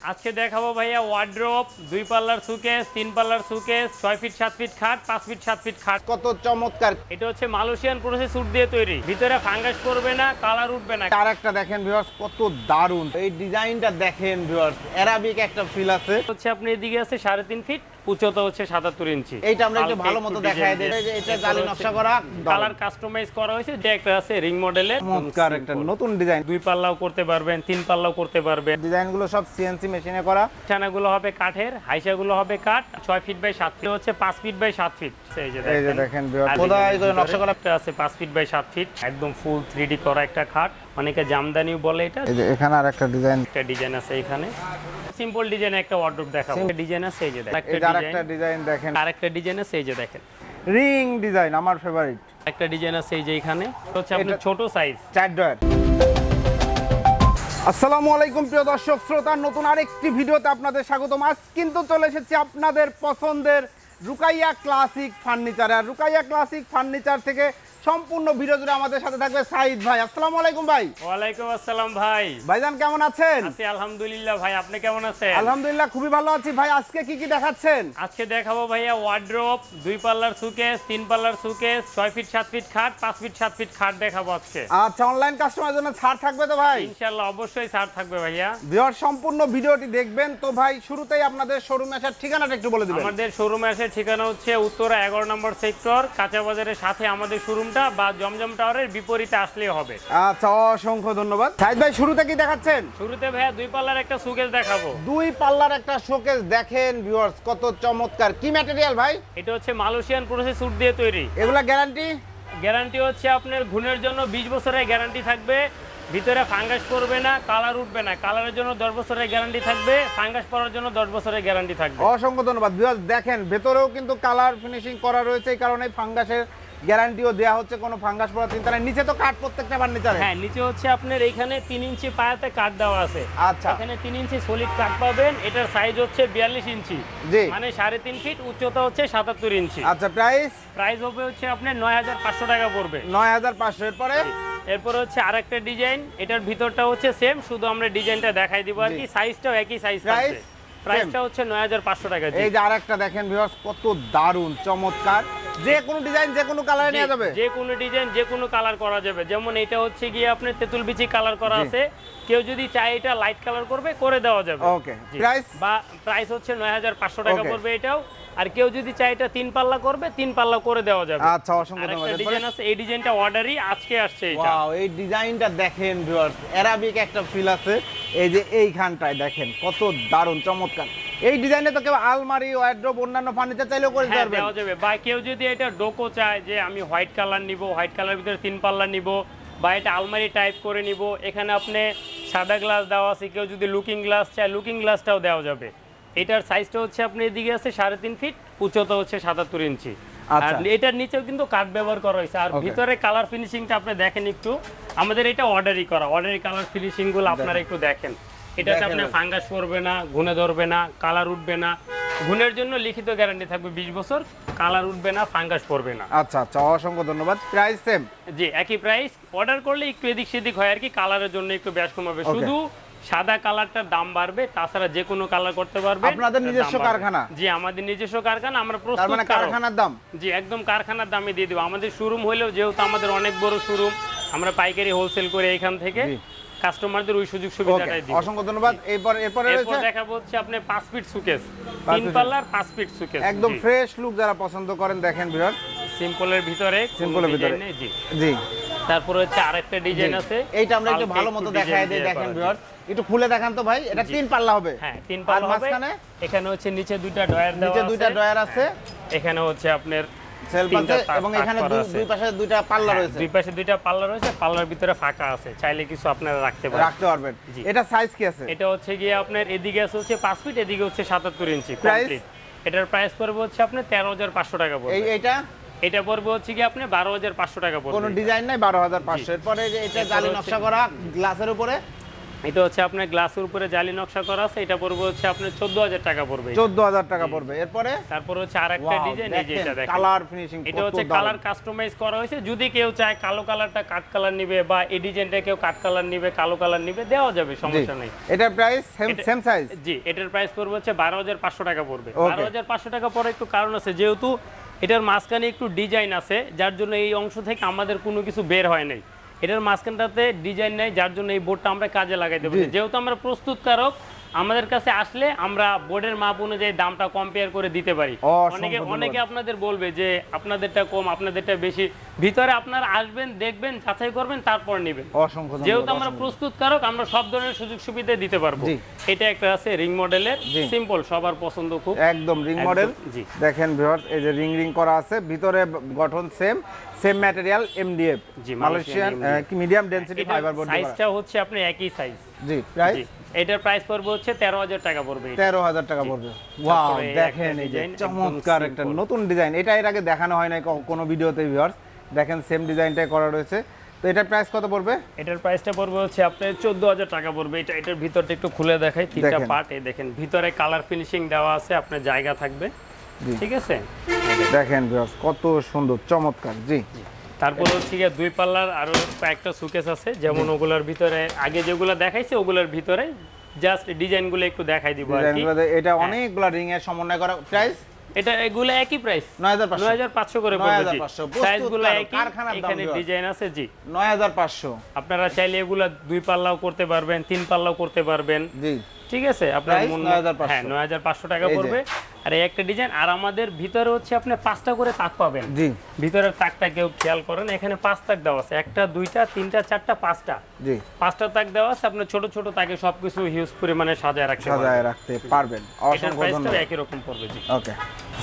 আজকে দেখাবো ভাইয়া ওয়ার্ড্রপ দুই পাল্লার সুকেস তিন পাল্লার সুকেস ছয় ফিট সাত ফিট খাট পাঁচ ফিট সাত ফিট খাট। কত চমৎকার। এটা হচ্ছে মালয়েশিয়ান প্রসেস উড দিয়ে তৈরি। ভিতরে ফাঙ্গাস করবে না কালার উঠবে না। আর একটা দেখেন ভিউয়ার্স কত দারুণ এই ডিজাইনটা দেখেন ভিউয়ার্স অ্যারাবিক একটা ফিল আছে। হচ্ছে আপনি এদিকে আছে সাড়ে তিন ফিট উচ্চতা হচ্ছে সাতাত্তর ইঞ্চি। এইটা আমরা একটু ভালো মতো দিই। এটা জালি নকশা করা। কালার কাস্টমাইজ করা হয়েছে যে একটা আছে রিং মডেলের চমৎকার একটা নতুন ডিজাইন দুই পাল্লাও করতে পারবেন তিন পাল্লাও করতে পারবেন। ডিজাইনগুলো সব সিএনসি মেশিনে করা। ছানাগুলো হবে কাঠের হাইসাগুলো হবে কাঠ ছয় ফিট বাই সাত ফিট হচ্ছে পাঁচ ফিট বাই সাত ফিট এই যে দেখেন। খোদাই করে নকশা করা? একটা আছে পাঁচ ফিট বাই সাত ফিট একদম ফুল থ্রি করা একটা খাট। অনেকে জামদানিও বলে এটা। এখানে আর একটা ডিজাইন একটা ডিজাইন আছে এখানে। সিম্পল ডিজাইন একটা ওয়ার্ডরোব দেখাবো। ডিজাইন আছে এই যে দেখেন। এই যে আর একটা একটা ডিজাইন। দেখেন। আরেকটা ডিজাইন আছে এই যে দেখেন। রিং ডিজাইন আমার ফেভারিট একটা ডিজাইন আছে এই যে এখানে। হচ্ছে আপনার ছোট সাইজ চার ডয়ার। আসসালামু আলাইকুম প্রিয় দর্শক শ্রোতা নতুন আরেকটি ভিডিওতে আপনাদের স্বাগতম। আজ কিন্তু চলে এসেছি আপনাদের পছন্দের রুকাইয়া ক্লাসিক ফার্নিচার আর রুকাইয়া ক্লাসিক ফার্নিচার থেকে সম্পূর্ণ ভিডিও জুড়ে আমাদের সাথে থাকবে সাইদ ভাই। আসসালামু আলাইকুম ভাই। ওয়ালাইকুম আসসালাম ভাই। ভাইজান কেমন আছেন? আছি আলহামদুলিল্লাহ ভাই আপনি কেমন আছেন? আলহামদুলিল্লাহ খুবই ভালো আছি। ভাই আজকে কি কি দেখাচ্ছেন? আজকে দেখাবো ভাইয়া ওয়ার্ড্রপ দুই পাল্লার সুকেস তিন পাল্লার সুকেস ছয় ফিট সাত ফিট খাট পাঁচ ফিট সাত ফিট খাট দেখাবো আজকে। আচ্ছা অনলাইন কাস্টমার জন্য ছাড় থাকবে তো ভাই? ইনশাল্লাহ অবশ্যই ছাড় থাকবে ভাইয়া। ভিউয়ার সম্পূর্ণ ভিডিওটি দেখবেন। তো ভাই শুরুতেই আপনাদের শোরুমে আসার ঠিকানাটা একটু বলে দিবেন। আমাদের শোরুমে আসার ঠিকানা হচ্ছে উত্তরা এগারো নম্বর সেক্টর কাঁচা বাজারের সাথে আমাদের শোরুমটা বা জমজম টাওয়ারের বিপরীতে আসলেই হবে। আচ্ছা অসংখ্য ধন্যবাদ। সাইদ ভাই শুরুতে কি দেখাচ্ছেন? শুরুতে ভাইয়া দুই পাল্লার একটা সুকেস দেখাবো। দুই পাল্লার একটা শোকেস দেখেন ভিউয়ার্স কত চমৎকার। কি ম্যাটেরিয়াল ভাই? এটা হচ্ছে মালয়েশিয়ান প্রসেস উড দিয়ে তৈরি। এগুলা গ্যারান্টি গ্যারান্টি হচ্ছে আপনার ঘুণের জন্য বিশ বছরের গ্যারান্টি থাকবে ভিতরে ফাঙ্গাস করবে না কালার উঠবে না। কালারের জন্য দশ বছরের গ্যারান্টি থাকবে ফাঙ্গাস পড়ার জন্য দশ বছরের গ্যারান্টি থাকবে। অসংখ্য ধন্যবাদ। ভিউয়ার্স দেখেন ভেতরেও কিন্তু কালার ফিনিশিং করা রয়েছে এই কারণে ফাঙ্গাসের গ্যারান্টিও দেওয়া হচ্ছে কোনো ফাঙ্গাস পড়ার চিন্তা নেই। নিচে তো কাঠ প্রত্যেকটা ফার্নিচারে। হ্যাঁ নিচে হচ্ছে আপনার এইখানে তিন ইঞ্চি পায়াতে কাঠ দেওয়া আছে। আচ্ছা। এখানে তিন ইঞ্চি সলিড কাঠ পাবেন এটার সাইজ হচ্ছে বিয়াল্লিশ ইঞ্চি। জি। মানে সাড়ে তিন ফিট উচ্চতা হচ্ছে সাতাত্তর ইঞ্চি। আচ্ছা প্রাইস প্রাইস হবে হচ্ছে আপনার নয় হাজার পাঁচশো টাকা পড়বে। নয় হাজার পাঁচশো। এরপরে? এরপর হচ্ছে আরেকটা ডিজাইন এটার ভিতরটা হচ্ছে সেম শুধু আমরা ডিজাইনটা দেখাই দিব আর কি সাইজটাও একই সাইজ প্রাইসটা হচ্ছে নয় হাজার পাঁচশো টাকা। এই যে আরেকটা দেখেন ভিউয়ার্স কত দারুণ চমৎকার। যে কোনো ডিজাইন যে কোনো কালারে নেওয়া যাবে। যে কোনো ডিজাইন যে কোনো কালার করা যাবে। যেমন এটা হচ্ছে গিয়ে আপনার তেঁতুল বিচি কালার করা আছে। কেউ যদি চায় এটা লাইট কালার করবে করে দেওয়া যাবে। ওকে প্রাইস বা প্রাইস হচ্ছে নয় হাজার পাঁচশো টাকা পড়বে এটাও। আর কেউ যদি চায় এটা তিন পাল্লা করবে তিন পাল্লা করে দেওয়া যাবে। আচ্ছা অসংখ্য ধন্যবাদ। ডিজাইন আছে এই ডিজাইনটা অর্ডারই আজকে আসছে এটা। ওয়াও এই ডিজাইনটা দেখেন ভিউয়ার্স অ্যারাবিক একটা ফিল আছে। এই যে এইখানটায় দেখেন কত দারুণ চমৎকার। এই ডিজাইনে তো কেউ আলমারি ওয়ার্ড্রোব অন্যান্য ফার্নিচার চাইলেও করে দিতে হ্যাঁ দেওয়া যাবে। বা কেউ যদি এটা ডোকো চায় যে আমি হোয়াইট কালার নিব হোয়াইট কালার ভিতরে তিন পাল্লা নিব বা এটা আলমারি টাইপ করে নিব এখানে আপনি সাদা গ্লাস দেওয়া আছে কেউ যদি লুকিং গ্লাস চায় লুকিং গ্লাসটাও দেওয়া যাবে। এটার সাইজটা হচ্ছে আপনি এদিকে আছে সাড়ে তিন ফিট উচ্চতা হচ্ছে সাতাত্তর ইঞ্চি। আর আচ্ছা। এটার নিচেও কিন্তু কাঠ ব্যবহার করা হয়েছে। আর ভিতরে কালার ফিনিশিংটা আপনি দেখেন একটু। আমাদের এটা অর্ডারই করা। অর্ডারি কালার ফিনিশিংগুলো আপনারা একটু দেখেন। এটাতে আপনার ফাঙ্গাস পড়বে না ঘুনে ধরবে না কালার উঠবে না। ঘুনের জন্য লিখিত গ্যারান্টি থাকবে বিশ বছর কালার উঠবে না ফাঙ্গাস পড়বে না। আচ্ছা আচ্ছা অসংখ্য ধন্যবাদ। প্রাইস সেম জি একই প্রাইস অর্ডার করলে একটু এদিক সেদিক হয় আর কি কালারের জন্য একটু ব্যাস কমাবে. শুধু সাদা কালারটার দাম বাড়বে তাছাড়া যে কোনো কালার করতে পারবে আপনাদের নিজস্ব কারখানা? জি আমাদের নিজস্ব কারখানা আমরা প্রস্তুত মানে কারখানার দাম? জি একদম কারখানার দামে দিয়ে দেবো। আমাদের শোরুম হলেও যেহেতু আমাদের অনেক বড় শোরুম আমরা পাইকারি হোলসেল করে এখান থেকে। কাস্টমারদের ওই সুযোগ সুবিধাটাই দিই অসংখ্য ধন্যবাদ। এরপর এরপরে রয়েছে দেখাবো হচ্ছে আপনি পাঁচ ফিট সুকেস তিন পাল্লার পাঁচ ফিট সুকেস একদম ফ্রেশ লুক যারা পছন্দ করেন দেখেন ভিউয়ার্স সিম্পলের ভিতরে সিম্পলের ভিতরে। জি। জি। তারপর হচ্ছে আরেকটা ডিজাইন আছে এইটা আমরা একটু ভালো মতো দেখায় দিই দেখেন ভিউয়ার্স একটু খুলে দেখান তো ভাই এটা তিন পাল্লা হবে। হ্যাঁ তিন পাল্লা হবে। এখানে হচ্ছে নিচে দুইটা ডয়ার দেওয়া আছে নিচে দুইটা ডয়ার আছে। এখানে হচ্ছে আপনার সেলফ আছে এবং এখানে দুই পাশে দুইটা পাল্লা হ্যাঁ, রয়েছে। দুই পাশে দুইটা পাল্লা রয়েছে পাল্লার ভিতরে ফাঁকা আছে। চাইলে কিছু আপনারা রাখতে পারেন। রাখতে পারবেন। এটা সাইজ কি আছে? এটা হচ্ছে গিয়ে আপনার এদিকে আছে হচ্ছে পাঁচ ফিট এদিকে হচ্ছে সাতাত্তর ইঞ্চি কমপ্লিট এটার প্রাইস পড়বে হচ্ছে আপনার তেরো হাজার পাঁচশো টাকা এই পড়বে এইটা? এটা পড়বে হচ্ছে গিয়ে আপনি বারো হাজার পাঁচশো টাকা কোনো ডিজাইন নাই বারো হাজার পাঁচশো। এরপরে যে এটা জালি নকশা করা গ্লাসের উপরে এটা হচ্ছে আপনার গ্লাসের উপরে জালি নকশা করা আছে এটা পড়বে হচ্ছে আপনার চোদ্দ হাজার টাকা পড়বে এটা। চোদ্দ হাজার টাকা পড়বে। এরপরে? তারপর হচ্ছে আর একটা ডিজাইন এই যে এটা দেখেন। কালার ফিনিশিং এটা হচ্ছে কালার কাস্টমাইজ করা হয়েছে। যদি কেউ চায় কালো কালারটা কাট কালার নিবে বা এই ডিজাইনটা কেউ কাট কালার নিবে কালো কালার নিবে দেওয়া যাবে সমস্যা নেই। এটার প্রাইস সেম সেম সাইজ জি এটার প্রাইস পড়বে হচ্ছে বারো হাজার পাঁচশো টাকা পড়বে। Okay. বারো হাজার পাঁচশো টাকা পরে একটু কারণ আছে যেহেতু এটার মাঝখানে একটু ডিজাইন আছে যার জন্য এই অংশ থেকে আমাদের কোনো কিছু বের হয় নাই। এটার মাঝখানটাতে ডিজাইন নেই যার জন্য এই বোর্ডটা আমরা কাজে লাগাইতে পারি। যেহেতু আমরা প্রস্তুতকারক আমাদের কাছে আসলে আমরা বোর্ডের মাপ অনুযায়ী দামটা কম্পেয়ার করে দিতে পারি। অনেকে অনেকে আপনাদের বলবে যে আপনাদেরটা কম আপনাদেরটা বেশি। ভিতরে আপনারা আসবেন দেখবেন যাচাই করবেন তারপর নেবেন। অসংখ্য যেহেতু আমরা প্রস্তুতকারক আমরা সব ধরনের সুযোগ সুবিধা দিতে পারব। এটা একটা আছে রিং মডেলের। সিম্পল সবার পছন্দ খুব। একদম রিং মডেল। জি। দেখেন ভিউয়ার্স এই যে রিং রিং করা আছে। ভিতরে গঠন সেম সেম ম্যাটেরিয়াল এমডিএফ জি, মালয়েশিয়ান কি মিডিয়াম ডেনসিটি ফাইবার বডি সাইজটা হচ্ছে আপনি একই সাইজ জি প্রাইস এটার প্রাইস পড়বে হচ্ছে তেরো হাজার টাকা পড়বে এটা। তেরো হাজার টাকা পড়বে। ওয়াও দেখেন এই যে চমৎকার একটা নতুন ডিজাইন এটা এর আগে দেখানো হয় ক- কোনো ভিডিওতে ভিউয়ার্স দেখেন সেম ডিজাইনটাই করা রয়েছে। তো এটার প্রাইস কত পড়বে? এটার প্রাইসটা পড়বে হচ্ছে আপনার চোদ্দ হাজার টাকা পড়বে। এটা এটার ভিতরটা একটু খুলে দেখাই তিনটা। পার্ট এই দেখেন ভিতরে কালার ফিনিশিং দেওয়া আছে আপনার জায়গা থাকবে। ঠিক আছে? দেখেন ভিউয়ার্স কত সুন্দর চমৎকার। জি। তারপর হচ্ছে গিয়ে দুই পাল্লার আরও কয়েকটা সুকেস আছে যেমন ওগুলোর ভিতরে আগে যেগুলো দেখাইছে ওগুলোর ভিতরে জাস্ট ডিজাইনগুলো একটু দেখাই দিব আর কি। এটা হ্যাঁ। অনেকগুলা রিং এর সমন্বয় করা প্রাইস এটা এগুলো একই প্রাইস নয় হাজার পাঁচশো। নয় হাজার পাঁচশো করে পড়বে জি। 9,500 সাইজগুলো একই এখানে ডিজাইন আছে জি। নয় হাজার পাঁচশো। আপনারা চাইলে এগুলো দুই পাল্লাও করতে পারবেন তিন পাল্লাও করতে পারবেন। জি। ঠিক আছে? আপনার মন 9,500 হ্যাঁ নয় হাজার পাঁচশো। টাকা পড়বে। আর এই একটা ডিজাইন আর আমাদের ভিতরে হচ্ছে আপনি পাঁচটা করে তাক পাবেন। জি। ভিতরের তাকটা কেউ খেয়াল করেন এখানে পাঁচ তাক দেওয়া আছে। একটা দুইটা তিনটা চারটা পাঁচটা। জি। পাঁচটা তাক দেওয়া আছে আপনার ছোট ছোট তাকে সবকিছু হিউজ পরিমাণে সাজায় রাখতে পারবেন। সাজায় রাখতে পারবেন। অসংখ্য ধন্যবাদ একই রকম পড়বে জি। ওকে।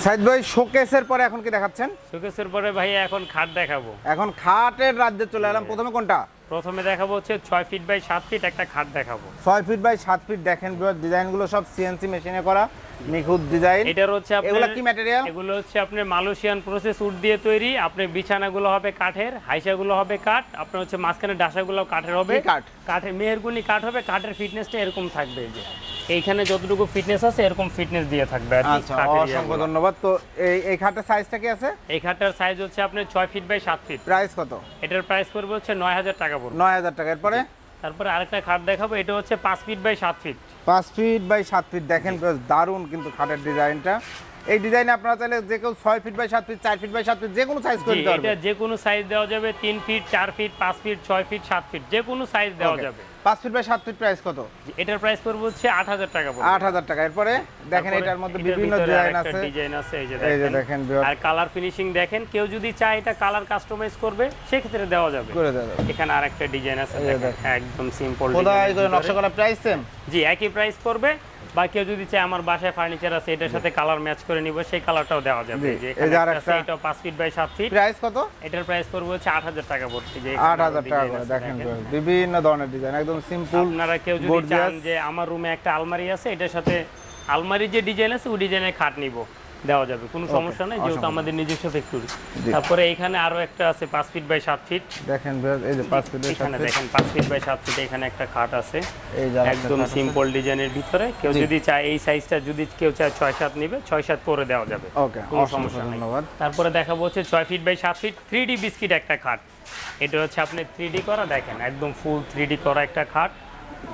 সাইদ ভাই শোকেসের পরে এখন কি দেখাচ্ছেন? শোকেসের পরে ভাই এখন খাট দেখাবো। এখন খাটের রাজ্যে চলে এলাম। প্রথমে কোনটা? প্রথমে দেখাবো হচ্ছে ছয় ফিট বাই সাত ফিট একটা খাট দেখাবো। ছয় ফিট বাই সাত ফিট দেখেন ডিজাইনগুলো সব সিএনসি মেশিনে করা। নিখুঁত ডিজাইন এটার হচ্ছে এগুলো কি ম্যাটেরিয়াল এগুলো হচ্ছে আপনার মালয়েশিয়ান প্রসেস উড দিয়ে তৈরি। আপনার বিছানাগুলো হবে কাঠের হাইসাগুলো হবে কাঠ আপনার হচ্ছে মাঝখানে ডাসাগুলো কাঠের হবে। কাঠ? কাঠের মেহেরগুলি কাঠ হবে কাঠের ফিটনেসটা এরকম থাকবে যে। এইখানে যতটুকু ফিটনেস আছে এরকম ফিটনেস দিয়ে থাকবে আর আচ্ছা অসংখ্য ধন্যবাদ। তো এই এই খাটের সাইজটা কি আছে? এই খাটটার সাইজ হচ্ছে আপনার ছয় ফিট বাই সাত ফিট প্রাইস কত? এটার প্রাইস পড়বে হচ্ছে নয় হাজার টাকা পড়বে। নয় হাজার টাকা। এরপরে? তারপরে আরেকটা খাট দেখাবো এটা হচ্ছে পাঁচ ফিট বাই সাত ফিট পাঁচ ফিট বাই সাত ফিট দেখেন বেশ দারুণ কিন্তু খাটের ডিজাইনটা। এই ডিজাইনে আপনারা চাইলে যে কেউ ছয় ফিট বাই সাত ফিট চার ফিট বাই সাত ফিট যে কোনো সাইজ করে এটা যে কোনো সাইজ দেওয়া যাবে তিন ফিট চার ফিট পাঁচ ফিট ছয় ফিট সাত ফিট যে কোনো সাইজ দেওয়া যাবে। পাঁচ ফিট বাই সাত ফিট প্রাইস কত? এটার প্রাইস পড়বে হচ্ছে আট হাজার টাকা পড়বে। আট হাজার টাকা। এরপরে দেখেন এটার মধ্যে বিভিন্ন ডিজাইন আছে। ডিজাইন আছে এই যে দেখেন। আর কালার ফিনিশিং দেখেন কেউ যদি চায় এটা কালার কাস্টমাইজ করবে সেক্ষেত্রে দেওয়া যাবে। করে দেওয়া যাবে। এখানে আরেকটা ডিজাইন আছে দেখেন, একদম সিম্পল খোদাই করে নকশা করা প্রাইস সেম জি একই প্রাইস পড়বে। বা কেউ যদি চায় আমার বাসায় ফার্নিচার আছে এটার সাথে কালার ম্যাচ করে নিব সেই কালারটাও দেওয়া যাবে। যে এই এখানে যে আরেকটা- আছে, এটাও পাঁচ ফিট বাই 7 ফিট প্রাইস কত? এটার প্রাইস পড়বে হচ্ছে আট হাজার টাকা পড়ছে যে আট হাজার টাকা করে দেখেন বিভিন্ন ধরনের ডিজাইন একদম সিম্পল আপনারা কেউ যদি চান যে আমার রুমে একটা আলমারি আছে এটার সাথে আলমারি যে ডিজাইন আছে ওই ডিজাইনে খাট নিব। দেওয়া যাবে। কোনো সমস্যা নেই যেহেতু আমাদের নিজস্ব ফ্যাক্টরি তারপরে এখানে আরও একটা আছে পাঁচ ফিট বাই সাত ফিট দেখেন এই যে পাঁচ ফিট এখানে দেখেন পাঁচ ফিট বাই সাত ফিট এখানে একটা খাট আছে। একদম সিম্পল ডিজাইনের ভিতরে। কেউ যদি চায় এই সাইজটা যদি কেউ চায় ছয় সাত নিবে ছয় সাত করে দেওয়া যাবে। ওকে কোনো সমস্যা নেই। ধন্যবাদ। তারপরে দেখাবো হচ্ছে ছয় ফিট বাই সাত ফিট থ্রি ডি বিস্কিট একটা খাট। এটা হচ্ছে আপনি থ্রি ডি করা দেখেন একদম ফুল থ্রি ডি করা একটা খাট।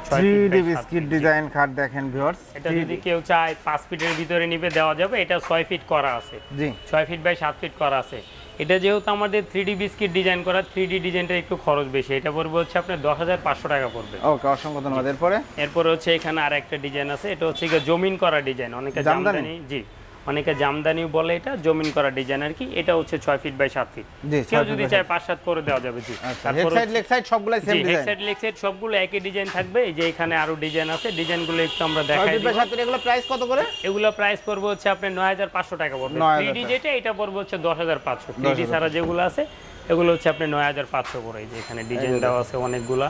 ছয় থ্রি feet by ডি সাত বিস্কিট ডিজাইন খাট দেখেন ভিউয়ার্স এটা যদি কেউ চায় পাঁচ ফিটের ভিতরে নিবে দেওয়া যাবে। এটা ছয় ফিট করা আছে। জি। ছয় ফিট বাই সাত ফিট করা আছে। এটা যেহেতু আমাদের থ্রি ডি বিস্কিট ডিজাইন করা থ্রি ডি ডিজাইনটা একটু খরচ বেশি। এটা পড়বে হচ্ছে আপনার দশ হাজার পাঁচশো টাকা পড়বে। ওকে অসংখ্য ধন্যবাদ। এরপরে? এরপরে হচ্ছে এখানে আর একটা ডিজাইন আছে। এটা হচ্ছে গিয়ে জমিন করা ডিজাইন। অনেকে? জামদানি জি। অনেকে জামদানি বলে এটা জমিন করা ডিজাইন আর কি এটা হচ্ছে ছয় ফিট বাই সাত ফিট কেউ যদি চায় পাঁচ সাত করে দেওয়া যাবে জি। আচ্ছা তারপর হেড সাইড লেগ সাইড সবগুলাই সেম জি হেড সাইড লেগ সাইড সবগুলো একই ডিজাইন থাকবে এই যে এখানে আরও ডিজাইন আছে ডিজাইনগুলো একটু আমরা দেখাই ফিট বাই এগুলো প্রাইস কত করে? এগুলো প্রাইস পড়বে হচ্ছে আপনার নয় হাজার পাঁচশো টাকা পড়বে। 9,500 থ্রি ডি যেটা এটা পড়বে হচ্ছে দশ হাজার পাঁচশো। থ্রি ডি ছাড়া যেগুলো আছে এগুলো হচ্ছে আপনার নয় হাজার পাঁচশো করে। এই যে এখানে ডিজাইন দেওয়া আছে অনেকগুলা।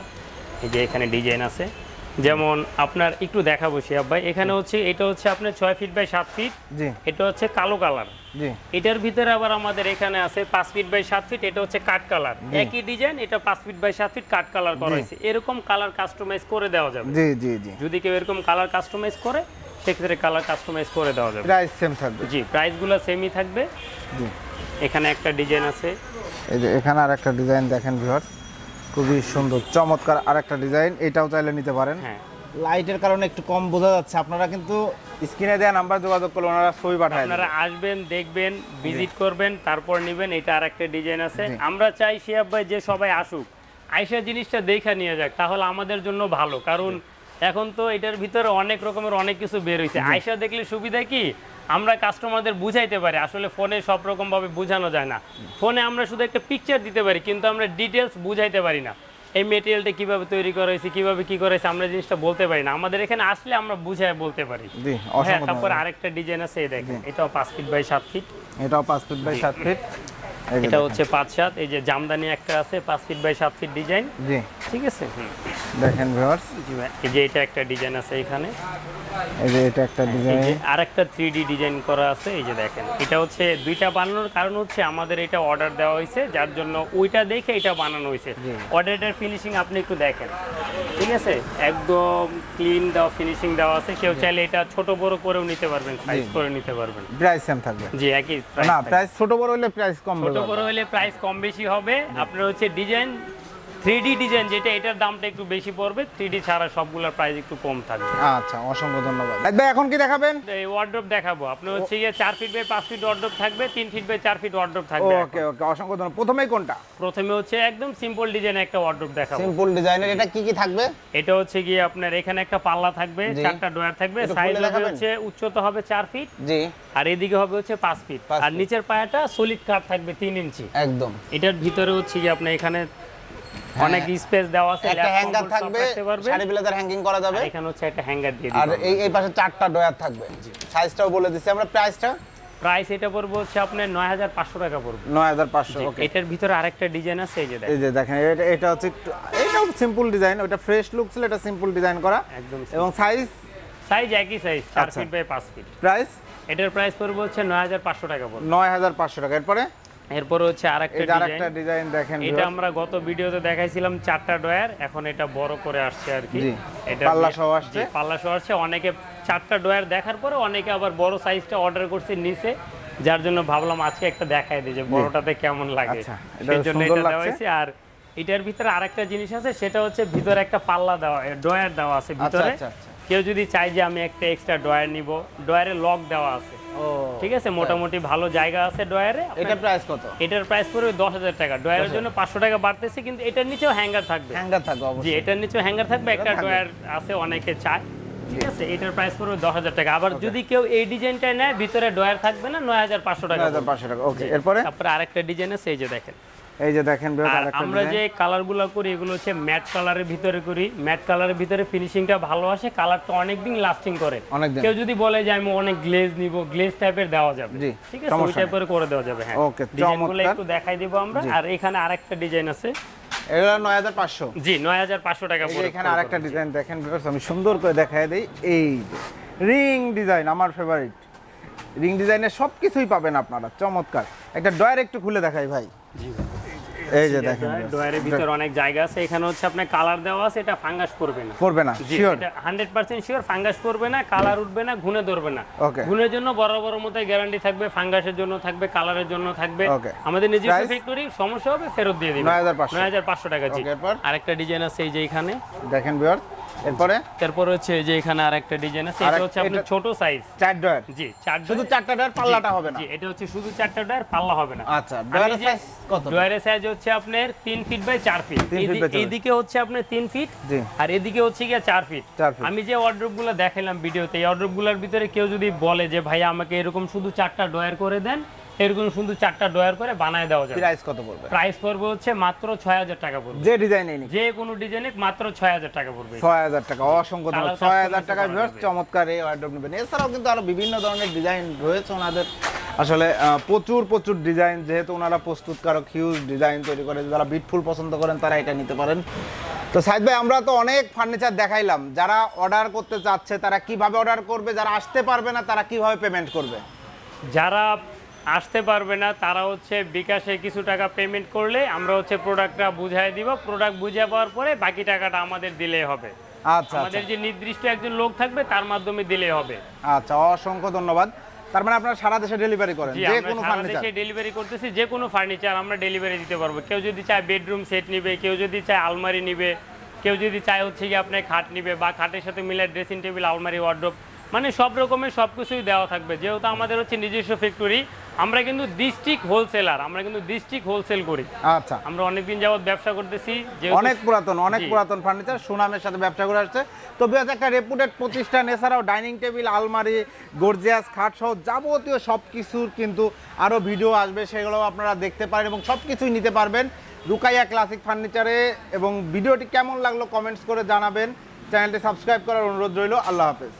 এই যে এখানে ডিজাইন আছে। যেমন আপনার একটু দেখাবো শিয়াব ভাই এখানে হচ্ছে এটা হচ্ছে আপনার ছয় ফিট বাই সাত ফিট জি। এটা হচ্ছে কালো কালার জি। এটার ভিতরে আবার আমাদের এখানে আছে পাঁচ ফিট বাই সাত ফিট এটা হচ্ছে কাঠ কালার একই ডিজাইন এটা পাঁচ ফিট বাই সাত ফিট কাঠ কালার করা হয়েছে। এরকম কালার কাস্টমাইজ করে দেওয়া যাবে। জি জি জি। যদি কেউ এরকম কালার কাস্টমাইজ করে সেক্ষেত্রে কালার কাস্টমাইজ করে দেওয়া যাবে। প্রাইস সেম থাকবে। জি প্রাইসগুলো সেমই থাকবে। জি। এখানে একটা ডিজাইন আছে। এই যে এখানে আর একটা ডিজাইন দেখেন ভিউয়ার্স। খুবই সুন্দর চমৎকার আর একটা ডিজাইন এটাও চাইলে নিতে পারেন। হ্যাঁ। লাইটের কারণে একটু কম বোঝা যাচ্ছে আপনারা কিন্তু স্ক্রিনে দেওয়া নাম্বার যোগাযোগ করলে ওনারা ছবি পাঠায় আপনারা আসবেন দেখবেন ভিজিট করবেন তারপর নেবেন এটা আর একটা ডিজাইন আছে। আমরা চাই শিয়াব ভাই যে সবাই আসুক। আইসা জিনিসটা দেখা নিয়ে যাক তাহলে আমাদের জন্য ভালো। কারণ এখন তো এটার ভিতরে অনেক রকমের অনেক কিছু বের হয়েছে আইসা দেখলে সুবিধা কি? আমরা কাস্টমারদের বুঝাইতে পারি আসলে ফোনে সব রকম ভাবে বোঝানো যায় না। ফোনে আমরা শুধু একটা পিকচার দিতে পারি কিন্তু আমরা ডিটেলস বুঝাইতে পারি না। এই মেটেরিয়ালটা কীভাবে তৈরি করা হয়েছে কীভাবে কি করা হয়েছে আমরা জিনিসটা বলতে পারি না। আমাদের এখানে আসলে আমরা বুঝায় বলতে পারি। হ্যাঁ তারপর আরেকটা ডিজাইন আছে এই দেখেন। এটাও পাঁচ ফিট বাই সাত ফিট এটাও পাঁচ ফিট বাই সাত ফিট এটা হচ্ছে পাঁচ সাত এই যে জামদানি একটা আছে পাঁচ ফিট বাই সাত ফিট ডিজাইন জি। ঠিক আছে। দেখেন ভিউয়ার্স। জি ভাই। এই যে এটা একটা ডিজাইন আছে এখানে। এই যে এটা একটা ডিজাইন যে আরেকটা থ্রি ডি ডিজাইন করা আছে এই যে দেখেন। এটা হচ্ছে দুইটা বানানোর কারণ হচ্ছে আমাদের এটা অর্ডার দেওয়া হয়েছে যার জন্য ওইটা দেখে এটা বানানো হয়েছে। অর্ডারটার ফিনিশিং আপনি একটু দেখেন। ঠিক আছে? একদম ক্লিন দেওয়া ফিনিশিং দেওয়া আছে। কেউ চাইলে এটা ছোট বড় করেও নিতে পারবেন সাইজ করে নিতে পারবেন। প্রাইস সেম থাকবে। জি একই না প্রাইস ছোট বড় হলে প্রাইস কম ছোট বড় হলে প্রাইস কম বেশি হবে। আপনার হচ্ছে ডিজাইন থ্রি ডিজাইন যেটা এটার দামটা একটু বেশি পড়বে। থ্রি ছাড়া সবগুলোর প্রাইস একটু কম থাকবে। আচ্ছা অসংখ্য ধন্যবাদ। ভাই এখন কি দেখাবেন? এই ওয়ার্ড্রপ দেখাবো। আপনার হচ্ছে গিয়ে চার ফিট বাই পাঁচ ফিট ওয়ার্ড্রপ থাকবে তিন ফিট বাই চার ফিট ওয়ার্ড্রপ থাকবে ওকে ওকে অসংখ্য ধন্যবাদ। প্রথমেই কোনটা? প্রথমে হচ্ছে একদম সিম্পল ডিজাইন একটা ওয়ার্ড্রপ দেখাবো। সিম্পল ডিজাইনের এটা কি কি থাকবে? এটা হচ্ছে গিয়ে আপনার এখানে একটা পাল্লা থাকবে চারটা ডয়ার থাকবে। সাইজ হবে হচ্ছে উচ্চতা হবে চার ফিট জি। আর এদিকে হবে হচ্ছে পাঁচ ফিট আর নিচের পায়াটা সলিড কাঠ থাকবে তিন ইঞ্চি একদম। এটার ভিতরে হচ্ছে গিয়ে আপনার এখানে অনেক স্পেস দেওয়া আছে একটা হ্যাঙ্গার থাকবে শাড়ি ব্লেজার হ্যাঙ্গিং করা যাবে। এখানে হচ্ছে একটা হ্যাঙ্গার দিয়ে আর এই এই পাশে চারটা ডয়ার থাকবে। সাইজটাও বলে দিচ্ছি আমরা। প্রাইসটা প্রাইস এটা পড়বে হচ্ছে আপনার নয় হাজার পাঁচশো টাকা পড়বে। নয় হাজার পাঁচশো এটার ভিতরে আরেকটা ডিজাইন আছে এই যে এই যে দেখেন এটা এটা হচ্ছে এটাও সিম্পল ডিজাইন ওটা ফ্রেশ লুক ছিল এটা সিম্পল ডিজাইন করা। একদম এবং সাইজ সাইজ একই সাইজ চার আচ্ছা। ফিট বাই পাঁচ ফিট প্রাইস এটার প্রাইস পড়বে হচ্ছে নয় হাজার পাঁচশো টাকা পড়বে। নয় হাজার পাঁচশো টাকা। এরপরে? এরপরে হচ্ছে আরেকটা এটা আর একটা ডিজাইন দেখেন এটা আমরা গত ভিডিওতে দেখাইছিলাম চারটা ডয়ার এখন এটা বড় করে আসছে আর কি। এটা পাল্লা সহ আসছে। পাল্লা সহ আসছে। অনেকে চারটা ডয়ার দেখার পরে অনেকে আবার বড় সাইজটা অর্ডার করছে নিচে। যার জন্য ভাবলাম আজকে একটা দেখাই দিই যে বড়টাতে কেমন লাগে। আচ্ছা, সেই জন্য এটা দেওয়া। হয়েছে। আর এটার ভিতরে আরেকটা জিনিস আছে সেটা হচ্ছে ভিতরে একটা পাল্লা দেওয়া ডয়ার দেওয়া আছে ভিতরে। আচ্ছা, আচ্ছা। কেউ যদি চায় যে আমি একটা এক্সট্রা ডয়ার নিব ডয়ারে লক দেওয়া আছে। ঠিক আছে মোটামুটি ভালো জায়গা আছে ডয়ারে এটার প্রাইস কত? এটার প্রাইস পড়বে দশ হাজার টাকা। ডয়ারের জন্য পাঁচশো টাকা বাড়তেছে কিন্তু এটার নিচেও হ্যাঙ্গার থাকবে। হ্যাঙ্গার থাকবে জি এটার নিচেও হ্যাঙ্গার থাকবে। একটা ড্রয়ার ডয়ার আছে অনেকে চায়। ঠিক আছে এটার প্রাইস পড়বে দশ হাজার টাকা। আবার যদি কেউ এই ডিজাইনটাই নেয় ভিতরে ডয়ার থাকবে না নয় হাজার পাঁচশো টাকা হাজার। পাঁচশো টাকা। ওকে এরপরে? তারপরে আরেকটা ডিজাইন আছে এই যে দেখেন। এই যে দেখেন আমরা যে কালারগুলো করি এগুলো হচ্ছে ম্যাট কালারের ভিতরে করি। ম্যাট কালারের ভিতরে ফিনিশিংটা ভালো আসে কালারটা অনেকদিন লাস্টিং করে। কেউ যদি বলে যে আমি অনেক গ্লেজ নিব গ্লেজ টাইপের দেওয়া যাবে। ঠিক আছে? ওই টাইপের করে দেওয়া যাবে হ্যাঁ। Okay, ডিজাইনগুলো। একটু দেখাই দিব আমরা। আর এখানে আরেকটা ডিজাইন আছে। এগুলো নয় হাজার পাঁচশো। জি নয় হাজার পাঁচশো টাকা এই পড়বে এখানে আরেকটা ডিজাইন দেখেন আমি সুন্দর করে দেখাই দিই। এই রিং ডিজাইন আমার ফেভারিট রিং ডিজাইনের সব কিছুই পাবেন আপনারা চমৎকার। একটা ডয়ার একটু খুলে দেখাই ভাই। এই যে দেখেন। ডয়ারের ভিতরে অনেক জায়গা আছে এখানে হচ্ছে আপনার কালার দেওয়া আছে এটা ফাঙ্গাস করবে না। করবে না শিওর এটা হান্ড্রেড পার্সেন্ট শিওর ফাঙ্গাস করবে না কালার উঠবে না ঘুনে ধরবে না. ঘুনের জন্য বড় বড় মতো গ্যারান্টি থাকবে ফাঙ্গাসের জন্য থাকবে কালারের জন্য থাকবে। আমাদের নিজস্ব ফ্যাক্টরি সমস্যা হবে ফেরত দিয়ে দিবে 9,500 নয় হাজার পাঁচশো টাকা জি। আরেকটা ডিজাইন আছে এই যে এখানে। দেখেন বিয়ার এরপরে? তারপর হচ্ছে এই যে এখানে আরেকটা ডিজাইন আছে এটা হচ্ছে আপনার ছোট সাইজ চার ডয়ার জি চার শুধু চারটা ডয়ার পাল্লাটা হবে না। জি এটা হচ্ছে শুধু চারটা ডয়ার পাল্লা হবে না। আচ্ছা ডয়ারের সাইজ কত? ডয়ারের সাইজ হচ্ছে আপনার তিন ফিট বাই চার ফিট এইদিকে হচ্ছে আপনার তিন ফিট জি। আর এদিকে হচ্ছে গিয়ে চার ফিট আমি যে ওয়ার্ড্রোপগুলো দেখালাম ভিডিওতে এই ওয়ার্ড্রোপগুলোর ভিতরে কেউ যদি বলে যে ভাই আমাকে এরকম শুধু চারটা ডয়ার করে দেন এরকম শুধু চারটা ডয়ার করে বানায় দেওয়া যাবে। প্রাইস কত পড়বে? প্রাইস পড়বে হচ্ছে মাত্র ছয় হাজার টাকা পড়বে। যে ডিজাইন এই যে কোনো ডিজাইনে মাত্র ছয় হাজার টাকা পড়বে। ছয় হাজার টাকা অসংখ্য ধন্যবাদ। Colour ছয় হাজার customization টাকা করা ভিউয়ার্স চমৎকার এই ওয়ার্ডরোব নেবেন। এছাড়াও কিন্তু আরও বিভিন্ন ধরনের ডিজাইন রয়েছে ওনাদের। আসলে প্রচুর প্রচুর ডিজাইন যেহেতু ওনারা প্রস্তুতকারক হিউজ ডিজাইন তৈরি করে। যারা বিটফুল পছন্দ করেন তারা এটা নিতে পারেন। তো সাইদ ভাই আমরা তো অনেক ফার্নিচার দেখাইলাম। যারা অর্ডার করতে চাচ্ছে তারা কীভাবে অর্ডার করবে? যারা আসতে পারবে না তারা কীভাবে পেমেন্ট করবে? যারা আসতে পারবে না। তারা হচ্ছে বিকাশে কিছু টাকা পেমেন্ট করলে আমরা হচ্ছে প্রোডাক্টটা বুঝাই দিব। প্রোডাক্ট বুঝে পাওয়ার পরে বাকি টাকাটা আমাদের দিলেই হবে। আচ্ছা আচ্ছা। আমাদের যে নির্দিষ্ট একজন লোক থাকবে তার মাধ্যমে দিলেই হবে। আচ্ছা অসংখ্য ধন্যবাদ। তার মানে আপনারা সারা দেশে ডেলিভারি করেন যে কোনো ফার্নিচার দেশে ডেলিভারি করতেছি যে কোনো ফার্নিচার আমরা ডেলিভারি দিতে পারব। কেউ যদি চায় বেডরুম সেট নিবে কেউ যদি চায় আলমারি নিবে কেউ যদি চায় হচ্ছে কি আপনার খাট নিবে বা খাটের সাথে মিলে ড্রেসিং টেবিল আলমারি ওয়ার্ড্রোব মানে সব রকমের সব কিছুই দেওয়া থাকবে। যেহেতু আমাদের হচ্ছে নিজস্ব ফ্যাক্টরি আমরা কিন্তু ডিস্ট্রিক্ট হোলসেলার আমরা কিন্তু ডিস্ট্রিক্ট হোলসেল করি। আচ্ছা। আমরা অনেকদিন যাবত ব্যবসা করতেছি যেহেতু অনেক পুরাতন অনেক পুরাতন ফার্নিচার সুনামের সাথে ব্যবসা করে আসছে। তো বিকজ একটা রেপুটেড প্রতিষ্ঠান এছাড়াও ডাইনিং টেবিল আলমারি গর্জিয়াস খাট সহ যাবতীয় সব কিছুর কিন্তু আরও ভিডিও আসবে সেগুলো আপনারা দেখতে পারেন এবং সব কিছুই নিতে পারবেন রুকাইয়া ক্লাসিক ফার্নিচারে এবং ভিডিওটি কেমন লাগল কমেন্টস করে জানাবেন। চ্যানেলটি সাবস্ক্রাইব করার অনুরোধ রইল। আল্লাহ হাফেজ।